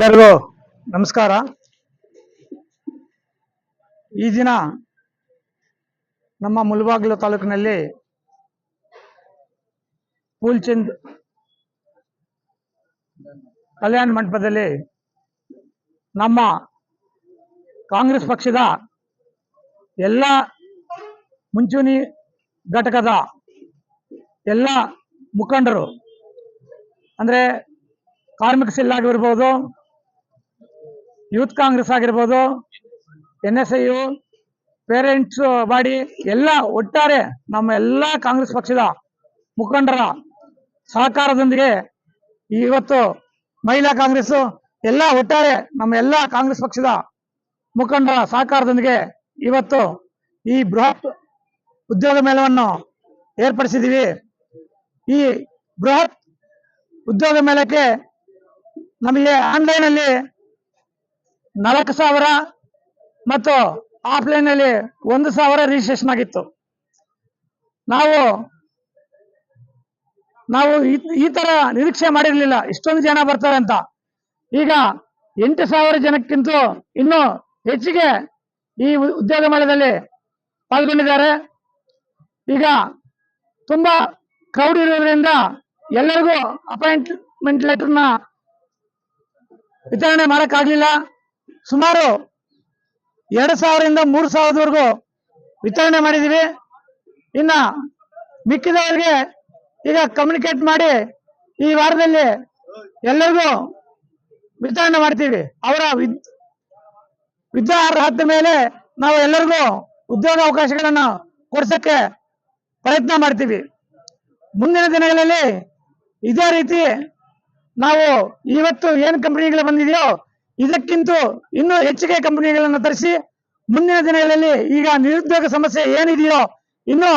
ಎಲ್ಲರಿಗೂ ನಮಸ್ಕಾರ. ಈ ದಿನ ನಮ್ಮ ಮುಲ್ಬಾಗ್ಲು ತಾಲೂಕಿನಲ್ಲಿ ಪೂಲ್ಚಂದ್ ಕಲ್ಯಾಣ ಮಂಟಪದಲ್ಲಿ ನಮ್ಮ ಕಾಂಗ್ರೆಸ್ ಪಕ್ಷದ ಎಲ್ಲ ಮುಂಚೂಣಿ ಘಟಕದ ಎಲ್ಲ ಮುಖಂಡರು, ಅಂದರೆ ಕಾರ್ಮಿಕ ಆಗಿರ್ಬೋದು ಯೂತ್ ಕಾಂಗ್ರೆಸ್ ಆಗಿರ್ಬೋದು N S U I parents body ಎಲ್ಲ ಒಟ್ಟಾರೆ ನಮ್ಮ ಎಲ್ಲ ಕಾಂಗ್ರೆಸ್ ಪಕ್ಷದ ಮುಖಂಡರ ಸಹಕಾರದೊಂದಿಗೆ ಇವತ್ತು ಮಹಿಳಾ ಕಾಂಗ್ರೆಸ್ ಎಲ್ಲ ಒಟ್ಟಾರೆ ನಮ್ಮ ಎಲ್ಲ ಕಾಂಗ್ರೆಸ್ ಪಕ್ಷದ ಮುಖಂಡರ ಸಹಕಾರದೊಂದಿಗೆ ಇವತ್ತು ಈ ಬೃಹತ್ ಉದ್ಯೋಗ ಮೇಳವನ್ನು ಏರ್ಪಡಿಸಿದ್ದೀವಿ. ಈ ಬೃಹತ್ ಉದ್ಯೋಗ ಮೇಳಕ್ಕೆ ನಮಗೆ ಆನ್ಲೈನ್ ಅಲ್ಲಿ ನಾಲ್ಕು ಸಾವಿರ ಮತ್ತು ಆಫ್ಲೈನ್ ಅಲ್ಲಿ ಒಂದು ಸಾವಿರ ರಿಜಿಸ್ಟ್ರೇಷನ್ ಆಗಿತ್ತು. ನಾವು ನಾವು ಈ- ತರ ನಿರೀಕ್ಷೆ ಮಾಡಿರ್ಲಿಲ್ಲ. ಇಷ್ಟೊಂದು ಜನ ಬರ್ತಾರೆ ಅಂತ. ಈಗ ಎಂಟು ಸಾವಿರ ಜನಕ್ಕಿಂತ ಇನ್ನೂ ಹೆಚ್ಚಿಗೆ ಈ ಉದ್ಯೋಗ ಮೇಳದಲ್ಲಿ ಪಾಲ್ಗೊಂಡಿದ್ದಾರೆ. ಈಗ ತುಂಬಾ ಕ್ರೌಡ್ ಇರೋದ್ರಿಂದ ಎಲ್ಲರಿಗೂ ಅಪಾಯಿಂಟ್ಮೆಂಟ್ ಲೆಟರ್ನ ವಿತರಣೆ ಮಾಡಕ್ಕಾಗ್ಲಿಲ್ಲ. ಸುಮಾರು ಎರಡು ಸಾವಿರದಿಂದ ಮೂರು ಸಾವಿರದವರೆಗೂ ವಿತರಣೆ ಮಾಡಿದ್ದೀವಿ ಇನ್ನ ಮಿಕ್ಕಿದವರಿಗೆ ಈಗ ಕಮ್ಯುನಿಕೇಟ್ ಮಾಡಿ ಈ ವಾರದಲ್ಲಿ ಎಲ್ಲರಿಗೂ ವಿತರಣೆ ಮಾಡ್ತೀವಿ. ಅವರ ವಿದ್ ವಿದ್ಯಾರ್ಹತೆ ಮೇಲೆ ನಾವು ಎಲ್ಲರಿಗೂ ಉದ್ಯೋಗ ಅವಕಾಶಗಳನ್ನು ಕೊಡ್ಸಕ್ಕೆ ಪ್ರಯತ್ನ ಮಾಡ್ತೀವಿ. ಮುಂದಿನ ದಿನಗಳಲ್ಲಿ ಇದೇ ರೀತಿ ನಾವು ಇವತ್ತು ಏನು ಕಂಪನಿಗಳು ಬಂದಿದೆಯೋ ಇದಕ್ಕಿಂತ ಇನ್ನೂ ಹೆಚ್ಚಿಗೆ ಕಂಪನಿಗಳನ್ನು ತರಿಸಿ ಮುಂದಿನ ದಿನಗಳಲ್ಲಿ ಈಗ ನಿರುದ್ಯೋಗ ಸಮಸ್ಯೆ ಏನಿದೆಯೋ ಇನ್ನು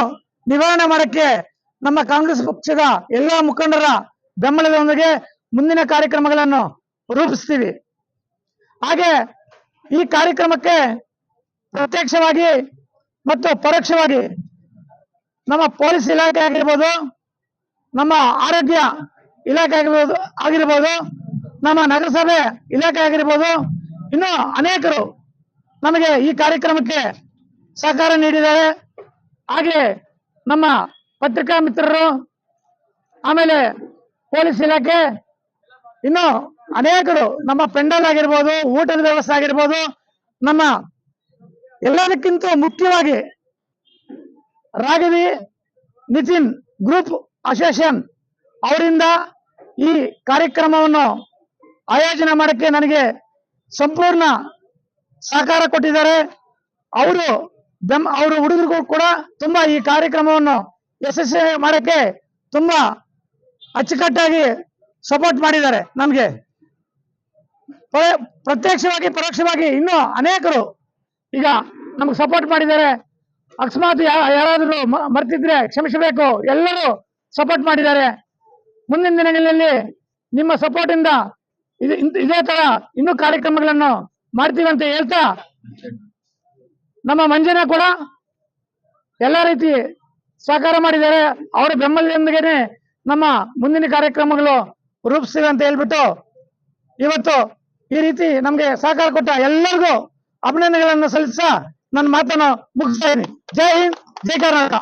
ನಿವಾರಣೆ ಮಾಡಕ್ಕೆ ನಮ್ಮ ಕಾಂಗ್ರೆಸ್ ಪಕ್ಷದ ಎಲ್ಲಾ ಮುಖಂಡರ ಬೆಂಬಲದೊಂದಿಗೆ ಮುಂದಿನ ಕಾರ್ಯಕ್ರಮಗಳನ್ನು ರೂಪಿಸ್ತೀವಿ. ಹಾಗೆ ಈ ಕಾರ್ಯಕ್ರಮಕ್ಕೆ ಪ್ರತ್ಯಕ್ಷವಾಗಿ ಮತ್ತು ಪರೋಕ್ಷವಾಗಿ ನಮ್ಮ ಪೊಲೀಸ್ ಇಲಾಖೆ ಆಗಿರ್ಬೋದು, ನಮ್ಮ ಆರೋಗ್ಯ ಇಲಾಖೆ ಆಗಿರ್ಬೋದು ಆಗಿರ್ಬೋದು ನಮ್ಮ ನಗರಸಭೆ ಇಲಾಖೆ ಆಗಿರ್ಬೋದು. ಇನ್ನು ಅನೇಕರು ನಮಗೆ ಈ ಕಾರ್ಯಕ್ರಮಕ್ಕೆ ಸಹಕಾರ ನೀಡಿದ್ದಾರೆ. ಹಾಗೆ ನಮ್ಮ ಪತ್ರಿಕಾ ಮಿತ್ರರು, ಆಮೇಲೆ ಪೊಲೀಸ್ ಇಲಾಖೆ, ಇನ್ನು ಅನೇಕರು ನಮ್ಮ ಪೆಂಡಲ್ ಆಗಿರ್ಬೋದು, ಊಟದ ವ್ಯವಸ್ಥೆ ಆಗಿರ್ಬೋದು, ನಮ್ಮ ಎಲ್ಲದಕ್ಕಿಂತ ಮುಖ್ಯವಾಗಿ ರಾಘವಿ ನಿತಿನ್ ಗ್ರೂಪ್ ಅಸೋಸಿಯೇಷನ್ ಅವರಿಂದ ಈ ಕಾರ್ಯಕ್ರಮವನ್ನು ಆಯೋಜನೆ ಮಾಡಕ್ಕೆ ನನಗೆ ಸಂಪೂರ್ಣ ಸಹಕಾರ ಕೊಟ್ಟಿದ್ದಾರೆ. ಅವರು ಬೆಂ, ಅವರು ಹುಡುಗರಿಗೂ ಕೂಡ ತುಂಬಾ ಈ ಕಾರ್ಯಕ್ರಮವನ್ನು ಯಶಸ್ವಿ ಮಾಡಕ್ಕೆ ತುಂಬಾ ಅಚ್ಚುಕಟ್ಟಾಗಿ ಸಪೋರ್ಟ್ ಮಾಡಿದ್ದಾರೆ ನಮಗೆ. ಪ್ರ- ಪ್ರತ್ಯಕ್ಷವಾಗಿ, ಪರೋಕ್ಷವಾಗಿ ಇನ್ನೂ ಅನೇಕರು ಈಗ ನಮ್ಗೆ ಸಪೋರ್ಟ್ ಮಾಡಿದ್ದಾರೆ. ಅಕಸ್ಮಾತ್ ಯಾರಾದರೂ ಮರ್ತಿದ್ರೆ ಕ್ಷಮಿಸಬೇಕು. ಎಲ್ಲರೂ ಸಪೋರ್ಟ್ ಮಾಡಿದ್ದಾರೆ. ಮುಂದಿನ ದಿನಗಳಲ್ಲಿ ನಿಮ್ಮ ಸಪೋರ್ಟ್ ಇಂದ ತರ ಇನ್ನೂ ಕಾರ್ಯಕ್ರಮಗಳನ್ನು ಮಾಡ್ತೀವಿ ಅಂತ ಹೇಳ್ತಾ? ನಮ್ಮ ಮಂಜನ ಕೂಡ ಎಲ್ಲ ರೀತಿ ಸಹಕಾರ ಮಾಡಿದ್ದಾರೆ. ಅವರ ಬೆಂಬಲದೊಂದಿಗೆ ನಮ್ಮ ಮುಂದಿನ ಕಾರ್ಯಕ್ರಮಗಳು ರೂಪಿಸ್ತೀವಿ ಅಂತ ಹೇಳ್ಬಿಟ್ಟು ಇವತ್ತು ಈ ರೀತಿ ನಮ್ಗೆ ಸಹಕಾರ ಕೊಟ್ಟ ಎಲ್ಲರಿಗೂ ಅಭಿನಂದನೆಗಳನ್ನು ಸಲ್ಲಿಸ ನನ್ನ ಮಾತನ್ನು ಮುಗಿಸ್ತಾ ಇದ್ದೀನಿ. ಜೈ ಹಿಂದ್, ಜೈ ಕರ್ನಾಟಕ.